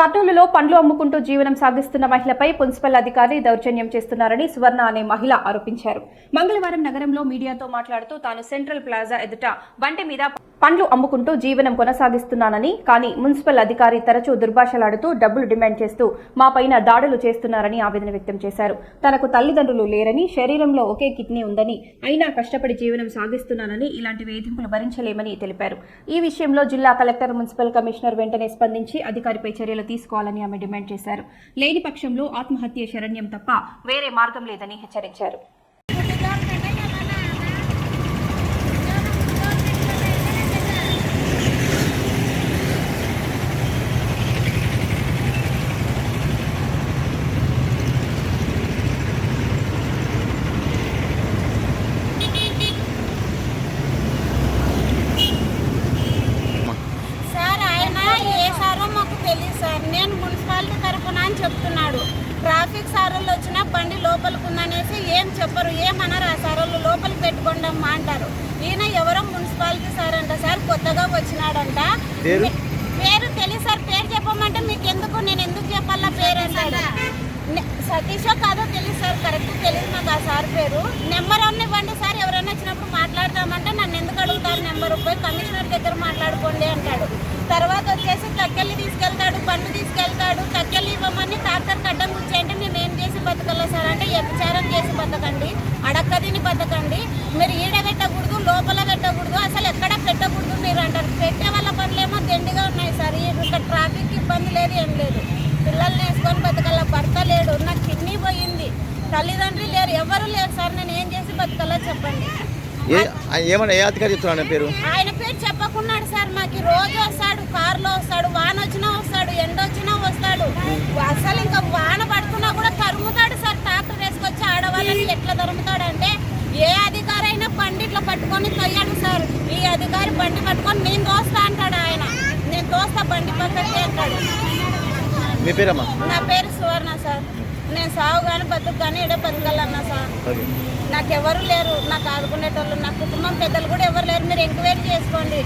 కర్నూలులో పండ్లు అమ్ముకుంటూ జీవనం సాగిస్తున్న మహిళపై మున్సిపల్ అధికారి దౌర్జన్యం చేస్తున్నారని సువర్ణ అనే మహిళ ఆరోపించారు. మంగళవారం నగరంలో మీడియాతో మాట్లాడుతూ తాను సెంట్రల్ ప్లాజా ఎదుట బండి మీద పండ్లు అమ్ముకుంటూ జీవనం కొనసాగిస్తున్నానని కానీ మున్సిపల్ అధికారి తరచూ దుర్భాషలాడుతూ డబ్బులు డిమాండ్ చేస్తూ మాపైన దాడులు చేస్తున్నారని ఆవేదన వ్యక్తం చేశారు. తనకు తల్లిదండ్రులు లేరని శరీరంలో ఒకే కిడ్నీ ఉందని అయినా కష్టపడి జీవనం సాగిస్తున్నానని ఇలాంటి వేధింపులు భరించలేమని తెలిపారు. ఈ విషయంలో జిల్లా కలెక్టర్ మున్సిపల్ కమిషనర్ వెంటనే స్పందించి అధికారిపై చర్యలు తీసుకోవాలని ఆమె డిమాండ్ చేశారు. లేని పక్షంలో ఆత్మహత్య శరణ్యం తప్ప వేరే మార్గం లేదని హెచ్చరించారు సార్ ఆయన ఏ సారో మాకు తెలియదు సార్ నేను మున్సిపాలిటీ తరఫున అని చెప్తున్నాడు. ట్రాఫిక్ సారోళ్ళు వచ్చినా బండి లోపలికి ఉందనేసి ఏం చెప్పరు ఏమనరు ఆ సారోళ్ళు లోపలికి పెట్టుకోండి అమ్మా అంటారు. ఈయన ఎవరో మున్సిపాలిటీ సార్ అంట సార్ కొత్తగా వచ్చినాడంట. పేరు? తెలియదు సార్ పేరు చెప్పమంటే మీకు ఎందుకు నేను ఎందుకు చెప్పాలా పేరు నె- సతీషో కాదో తెలియదు సార్ కరెక్ట్ తెలియదు నాకు ఆ సార్ పేరు. నెంబర్ అన్న ఇవ్వండి సార్ ఎవరైనా వచ్చినప్పుడు మాట్లాడతామంటే నన్ను ఎందుకు అడుగుతారు నెంబర్? పోయి కమిషనర్ దగ్గర మాట్లాడుకోండి అంటాడు. తర్వాత వచ్చేసి తక్కెళ్ళి తీసుకెళ్తాడు బండి తీసుకెళ్తాడు తక్కెళ్ళి ఇవ్వమని ట్రాక్టర్ కడ్డం కూర్చేయంటే మేము ఏం చేసి బతకల్లా సార్? అంటే వ్యభిచారం చేసి బతకండి అడక్కదిని బతకండి. మీరు ఈడ పెట్టకూడదు లోపల పెట్టకూడదు అసలు ఎక్కడ పెట్టకూడదు మీరు అంటారు. పెట్టే వాళ్ళ పనులేమో దండిగా ఉన్నాయి సార్. ఇక్కడ ట్రాఫిక్ ఇబ్బంది లేదు ఏం లేదు. పిల్లల్ని వేసుకొని బతకల్లా భర్త లేడు నాకు కిడ్నీ పోయింది. తల్లిదండ్రులు లేరు ఎవరు లేరు సార్. నేను ఏం చేసి బతకల్లా చెప్పండి? ఏ ఏమన్నా ఏ అధికారి చెప్తున్నాడు పేరు? ఆయన పేరు చెప్పకున్నాడు సార్ మాకు. రోజు వస్తాడు కారులో వస్తాడు వాన వచ్చినా వస్తాడు. ఎండ వచ్చినా వస్తాడు అసలు ఇంకా వాన పడుతున్నా కూడా తరుముతాడు సార్ ట్రాక్టర్ వేసుకొచ్చి ఆడవాళ్ళని ఎట్లా తరుముతాడు అంటే ఏ అధికారి అయినా బండి ఇట్లా పట్టుకొని తొయ్యాడు సార్ ఈ అధికారి బండి పట్టుకొని నేను తోస్తా అంటాడు ఆయన. నేను తోస్తా బండి పక్కకి అంటాడు. మీ పేరమ్మా? నా పేరు సువర్ణ సార్. నేను సాగు కానీ బతుకు కానీ ఇడే బతకాలన్నా సార్. నాకు ఎవరు లేరు. నాకు ఆదుకునేటోళ్ళు నా కుటుంబం పెద్దలు కూడా ఎవరు లేరు. మీరు ఎంక్వైరీ చేసుకోండి.